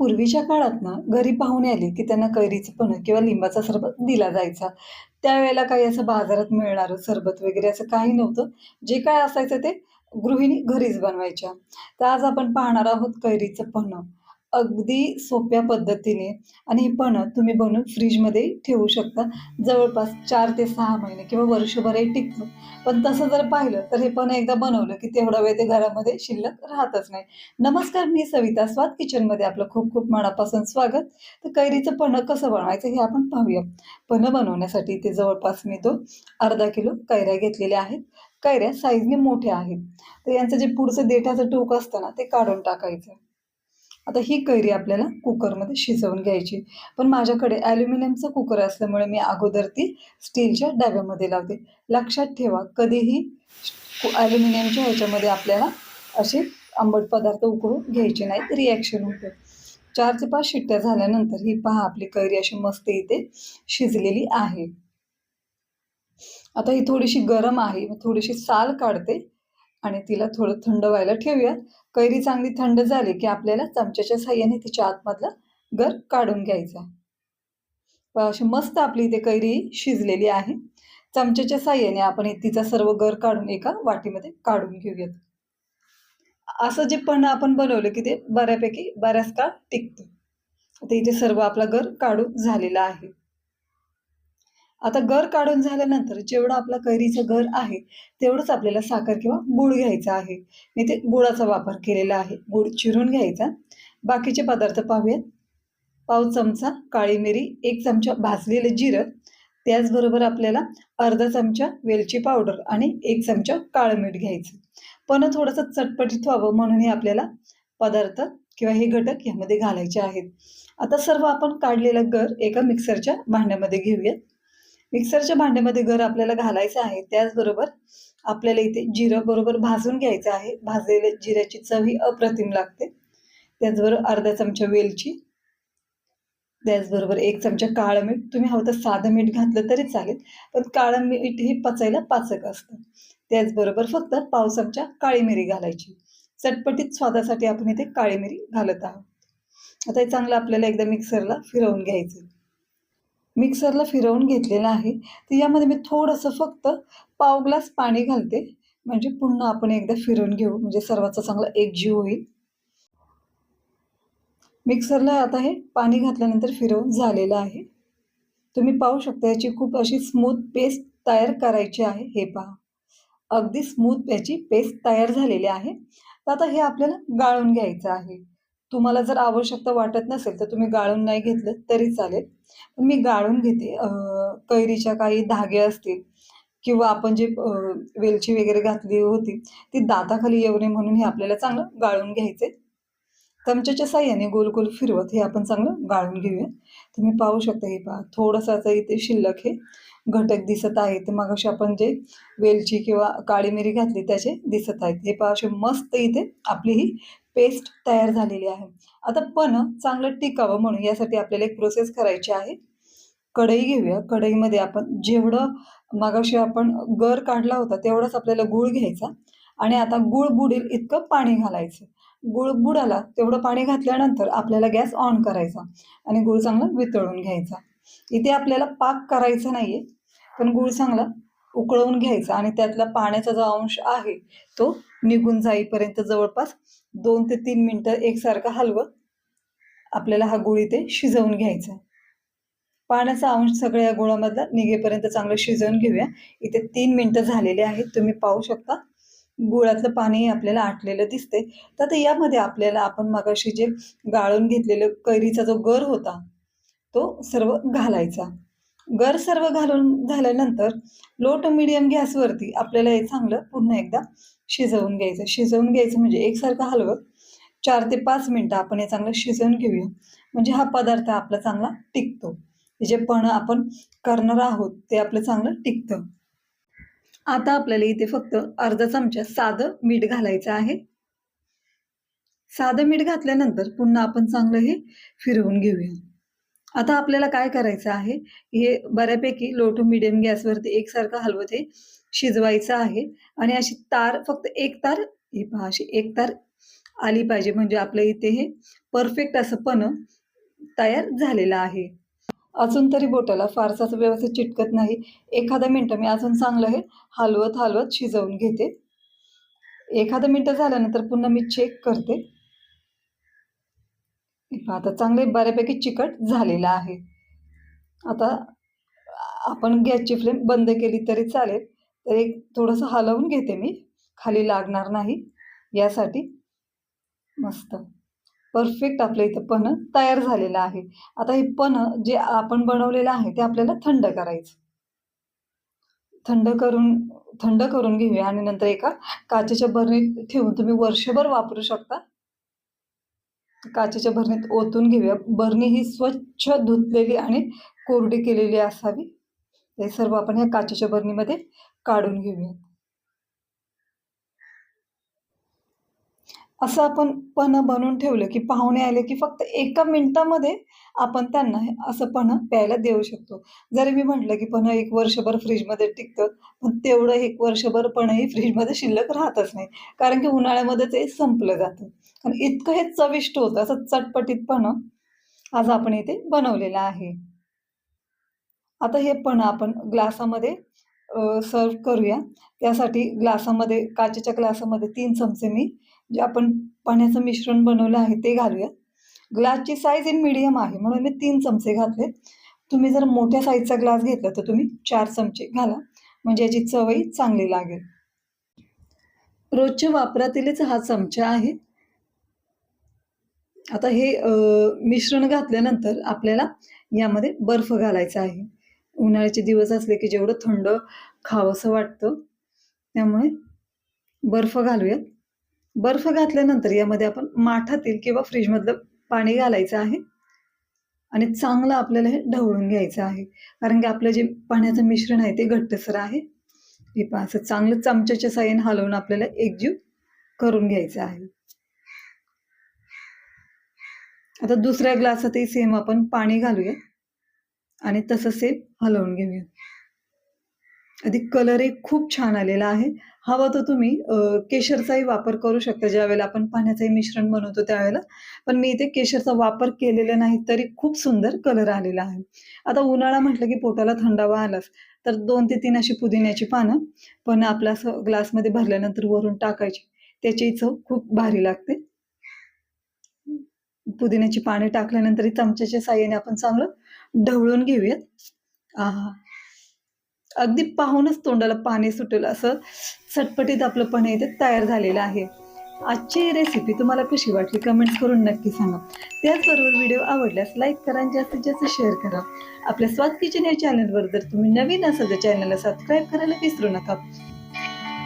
पूर्वीच्या काळात ना घरी पाहुणे आले की त्यांना कैरीचं पण किंवा लिंबाचा सरबत दिला जायचा. त्यावेळेला काही असं बाजारात मिळणारं सरबत वगैरे असं काही नव्हतं. जे काय असायचं ते गृहिणी घरीच बनवायच्या. तर आज आपण पाहणार आहोत कैरीचं पन्ह. अगदी सोप्या पद्धतीने आणि हे तुम्ही बनवून फ्रीजमध्ये ठेवू शकता. जवळपास चार ते सहा महिने किंवा वर्षभरही टिकतं. पण तसं जर पाहिलं तर हे पण एकदा बनवलं की तेवढा वेळ ते घरामध्ये शिल्लक राहतच नाही. नमस्कार, मी सविता स्वाद किचनमध्ये आपलं खूप खूप मनापासून स्वागत. तर कैरीचं पन्ह कसं बनवायचं हे आपण पाहूया. पन्ह बनवण्यासाठी ते जवळपास मी तो अर्धा किलो कैऱ्या घेतलेल्या आहेत. कैऱ्या साईजने मोठ्या आहेत. तर यांचं जे पुढचं देठाचं टोक असतं ना ते काढून टाकायचं. आता ही कैरी आपल्याला कुकरमध्ये शिजवून घ्यायची. पण माझ्याकडे ॲल्युमिनियमचा कुकर असल्यामुळे मी अगोदर ती स्टीलच्या डब्यामध्ये लावते. लक्षात ठेवा कधीही ॲल्युमिनियमच्या ह्याच्यामध्ये आपल्याला असे आंबट पदार्थ उकळून घ्यायचे नाहीत, रिॲक्शन होते. चार ते पाच शिट्ट्या झाल्यानंतर ही पहा आपली कैरी अशी मस्त इथे शिजलेली आहे. आता ही थोडीशी गरम आहे. मी थोडीशी साल काढते आणि तिला थोडं थंड व्हायला ठेवूया. कैरी चांगली थंड झाली की आपल्याला चमच्याच्या साहाय्याने तिच्या आतमधला गर काढून घ्यायचा. अशी मस्त आपली इथे कैरी शिजलेली आहे. चमच्याच्या साह्याने आपण तिचा सर्व गर काढून एका वाटीमध्ये काढून घेऊयात. असं जे पण आपण बनवलं की ते बऱ्यापैकी बऱ्याच काळ टिकतं. ते इथे सर्व आपला गर काढून झालेला आहे. आता गर काढून झाल्यानंतर जेवढं आपला कैरीचं गर आहे, तेवढंच आपल्याला साखर किंवा गूळ घ्यायचा आहे. मी ते गुळाचा वापर केलेला आहे. गूळ चिरून घ्यायचा. बाकीचे पदार्थ पाहूयात. पाव चमचा काळी मिरी, एक चमचा भाजलेलं जिरं, त्याचबरोबर आपल्याला अर्धा चमचा वेलची पावडर आणि एक चमचा काळं मीठ घ्यायचं. पण थोडंसं चटपटीत व्हावं म्हणून हे आपल्याला पदार्थ किंवा हे घटक यामध्ये घालायचे आहेत. आता सर्व आपण काढलेलं गर एका मिक्सरच्या भांड्यामध्ये घेऊयात. मिक्सरच्या भांड्यामध्ये गर आपल्याला घालायचं आहे. त्याचबरोबर आपल्याला इथे जिरं बरोबर भाजून घ्यायचं आहे. भाजलेल्या जिऱ्याची चव ही अप्रतिम लागते. त्याचबरोबर अर्धा चमचा वेलची, त्याचबरोबर एक चमचा काळं मीठ. तुम्ही हवं तर साधं मीठ घातलं तरी चालेल. पण काळं मीठ हे पचायला पाचक असतं. त्याचबरोबर फक्त पाव चमचा काळी मिरी घालायची. चटपटीत स्वादासाठी आपण इथे काळी मिरी घालत आहोत. आता हे चांगलं आपल्याला एकदा मिक्सरला फिरवून घ्यायचं. मिक्सरला फिरवून घेतलेलं आहे. तर यामध्ये मी थोडंसं फक्त पाव ग्लास पाणी घालते. म्हणजे पुन्हा आपण एकदा फिरवून घेऊ म्हणजे सर्वांचा चांगला एकजीव होईल. मिक्सरला आता हे पाणी घातल्यानंतर फिरवून झालेलं आहे. तुम्ही पाहू शकता याची खूप अशी स्मूथ पेस्ट तयार करायची आहे. हे पहा. अगदी स्मूथ याची पेस्ट तयार झालेली आहे. तर आता हे आपल्याला गाळून घ्यायचं आहे. तुम्हाला जर आवश्यकता वाटत नसेल तर तुम्ही गाळून नाही घेतलं तरी चालेल. मी गाळून घेते. कैरीच्या काही धागे असतील किंवा आपण जे वेलची वगैरे घातली होती, ती दाताखाली येऊ नये म्हणून हे आपल्याला चांगलं गाळून घ्यायचे चमच्याच्या साह्याने गोल-गोल फिरवत हे आपण चांगलं गाळून घेऊया. तुम्ही पाहू शकता हे पहा थोडंसं इथे शिल्लक हे घटक दिसत आहेत. मग मगाशी आपण जे वेलची किंवा काळी मिरी घातली त्याचे दिसत आहेत. हे पहा असे मस्त इथे आपली ही पेस्ट तयार झालेली आहे. आता पण चांगलं टिकावं म्हणून यासाठी आपल्याला एक प्रोसेस करायची आहे. कढई घेऊया. कढईमध्ये आपण जेवढं मागाशी आपण गर काढला होता तेवढाच आपल्याला गूळ घ्यायचा आणि आता गुळ बुडेल इतकं पाणी घालायचं. गुळ बुडाला तेवढं पाणी घातल्यानंतर आपल्याला गॅस ऑन करायचा आणि गूळ चांगला वितळून घ्यायचा. इथे आपल्याला पाक करायचा नाहीये. पण गूळ चांगला उकळवून घ्यायचा आणि त्यातला पाण्याचा जो अंश आहे तो निघून जाईपर्यंत जवळपास दोन ते तीन मिनिटं एकसारखा हलवत आपल्याला हा गूळ इथे शिजवून घ्यायचा. पाण्याचा अंश सगळ्या या गुळामधला निघेपर्यंत चांगलं शिजवून घेऊया. इथे तीन मिनिटं झालेले आहेत. तुम्ही पाहू शकता. गुळातलं पाणी आपल्याला आटलेलं दिसते तर यामध्ये आपल्याला आपण मगाशी जे गाळून घेतलेलं कैरीचा जो गर होता, तो सर्व घालायचा. गर सर्व घालून झाल्यानंतर लो टू मीडियम गॅसवरती आपल्याला हे चांगलं पुन्हा एकदा शिजवून घ्यायचं. शिजवून घ्यायचं म्हणजे एकसारखं हलवत चार ते पाच मिनिटं आपण हे चांगलं शिजवून घेऊया. म्हणजे हा पदार्थ आपला चांगला टिकतो. जे पण आपण करणार आहोत ते आपलं चांगलं टिकतं. आता आपल्याला इथे फक्त अर्धा चमचा साधं मीठ घालायचं आहे. साधं मीठ घातल्यानंतर पुन्हा आपण चांगलं हे फिरवून घेऊया. आता आपल्याला काय करायचं आहे, हे बऱ्यापैकी लो टू मिडियम गॅसवरती एकसारखं हलवत हे शिजवायचं आहे. आणि अशी तार फक्त एक तार ही पहा अशी एक तार आली पाहिजे. म्हणजे आपल्या इथे हे परफेक्ट असं पण तयार झालेलं आहे. अजून तरी बोटाला फारसा असं व्यवस्थित चिटकत नाही. एखादं मिनटं मी अजून चांगलं हे हलवत हलवत शिजवून घेते. एखादं मिनटं झाल्यानंतर पुन्हा मी चेक करते. आता चांगले बऱ्यापैकी चिकट झालेलं आहे. आता आपण गॅसची फ्लेम बंद केली तरी चालेल तर एक थोडंसं हलवून घेते मी. खाली लागणार नाही. यासाठी मस्त. परफेक्ट आपल्या इथं पन्ह तयार झालेलं आहे. आता हे पन्ह जे आपण बनवलेलं आहे ते आपल्याला थंड करायचं. थंड करून थंड करून घेऊया आणि नंतर एका काचेच्या बरणीत ठेवून तुम्ही वर्षभर वापरू शकता. काचेच्या भरणीत ओतून घेऊया. बरणी ही स्वच्छ धुतलेली आणि कोरडी केलेली असावी. हे सर्व आपण ह्या काचेच्या बरणीमध्ये काढून घेऊया असं आपण पन्ह बनवून ठेवलं की पाहुणे आले की फक्त एका मिनिटामध्ये आपण त्यांना असं पन्ह प्यायला देऊ शकतो. जरी मी म्हटलं की पन्ह एक वर्षभर फ्रीजमध्ये टिकतं पण तेवढं एक वर्षभर पन्हही फ्रीजमध्ये शिल्लक राहतच नाही. कारण की उन्हाळ्यामध्ये ते संपलं जातं. आणि इतकं हे चविष्ट होतं असं चटपटीत पन्ह आज आपण इथे बनवलेलं आहे. आता हे पन्ह आपण ग्लासामध्ये सर्व करूया. त्यासाठी ग्लासामध्ये काचेच्या ग्लासामध्ये तीन चमचे मी जे आपण पाण्याचं मिश्रण बनवलं आहे ते घालूया. ग्लासची साईज इन मिडियम आहे म्हणून मी तीन चमचे घातले. तुम्ही जर मोठ्या साईजचा ग्लास घेतला तर तुम्ही चार चमचे घाला. म्हणजे याची चवही चांगली लागेल. रोजच्या वापरातीलच हा चमचा आहे. आता हे मिश्रण घातल्यानंतर आपल्याला यामध्ये बर्फ घालायचा आहे. उन्हाळ्याचे दिवस असले की जेवढं थंड खावंसं वाटतं त्यामुळे बर्फ घालूयात. बर्फ घातल्यानंतर यामध्ये आपण माठातील किंवा फ्रीजमधलं पाणी घालायचं आहे. आणि चांगलं आपल्याला हे ढवळून घ्यायचं आहे. कारण की आपलं जे पाण्याचं मिश्रण आहे ते घट्टसर आहे. हे पहा असं चांगलं चमच्याच्या साह्याने हलवून आपल्याला एकजीव करून घ्यायचं आहे. आता दुसऱ्या ग्लासातही सेम आपण पाणी घालूया. आणि तसं सेम हलवून घेऊया. आधी कलरही खूप छान आलेला आहे. हवा तर तुम्ही केशरचाही वापर करू शकता ज्यावेळेला आपण पाण्याचंही मिश्रण बनवतो त्यावेळेला. पण मी इथे केशरचा वापर केलेला नाही तरी खूप सुंदर कलर आलेला आहे. आता उन्हाळा म्हटलं की पोटाला थंडावा आलाच तर दोन ते तीन अशी पुदिन्याची पानं पण आपला असं ग्लासमध्ये भरल्यानंतर वरून टाकायची. त्याची चव खूप भारी लागते. पुदिन्याची पाने टाकल्यानंतर चमच्याच्या साह्याने आपण चांगलं ढवळून घेऊयात. आहा. अगदी पाहूनच तोंडाला पाणी सुटेल. असं चटपटीत आपलं पण इथे तयार झालेलं आहे. आजची रेसिपी तुम्हाला कशी वाटली? कमेंट्स करून नक्की सांगा. त्याचबरोबर व्हिडिओ आवडल्यास लाईक करा आणि जास्तीत जास्त शेअर करा. आपल्या स्वाद किचन या चॅनलवर जर तुम्ही नवीन असाल तर चॅनलला सबस्क्राईब करायला विसरू नका.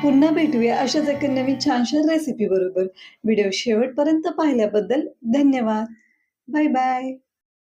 पुन्हा भेटूया अशाच एका नवीन छानशा रेसिपी बरोबर. व्हिडिओ शेवटपर्यंत पाहिल्याबद्दल धन्यवाद. Bye bye